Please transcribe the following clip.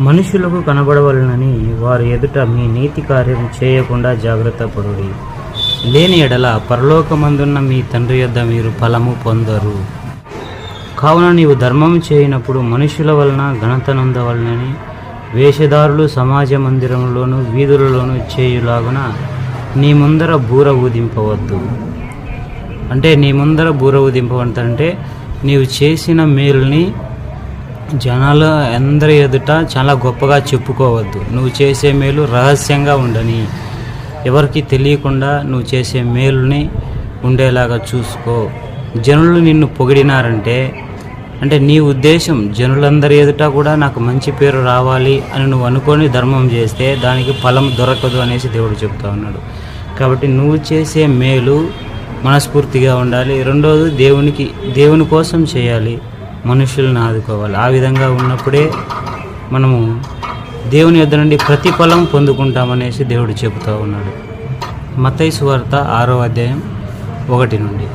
మనుషులకు కనబడవలనని వారి ఎదుట మీ నీతి కార్యం చేయకుండా జాగ్రత్త పడుడి. లేని ఎడల పరలోకమందున్న మీ తండ్రి యొద్ద మీరు ఫలము పొందరు. కావున నీవు ధర్మం చేయనప్పుడు మనుషుల వలన ఘనత నొందవలనని వేషధారులు సమాజ మందిరంలోను వీధులలోను చేయులాగున నీ ముందర బూర ఊదింపవద్దు. అంటే నీ ముందర బూర ఊదింపవంటే నీవు చేసిన మేలుని జనాలు అందరి ఎదుట చాలా గొప్పగా చెప్పుకోవద్దు. నువ్వు చేసే మేలు రహస్యంగా ఉండని. ఎవరికి తెలియకుండా నువ్వు చేసే మేలుని ఉండేలాగా చూసుకో. జనులు నిన్ను పొగిడినారంటే అంటే నీ ఉద్దేశం జనులందరి ఎదుట కూడా నాకు మంచి పేరు రావాలి అని నువ్వు అనుకొని ధర్మం చేస్తే దానికి ఫలం దొరకదు అనేసి దేవుడు చెప్తా ఉన్నాడు. కాబట్టి నువ్వు చేసే మేలు మనస్ఫూర్తిగా ఉండాలి. రెండోది దేవునికి దేవుని కోసం చేయాలి. మనుషులను ఆదుకోవాలి. ఆ విధంగా ఉన్నప్పుడే మనము దేవుని యొద్ద నుండి ప్రతిఫలం పొందుకుంటామనేసి దేవుడు చెబుతూ ఉన్నాడు. మతైసు వార్త ఆరో అధ్యాయం ఒకటి నుండి.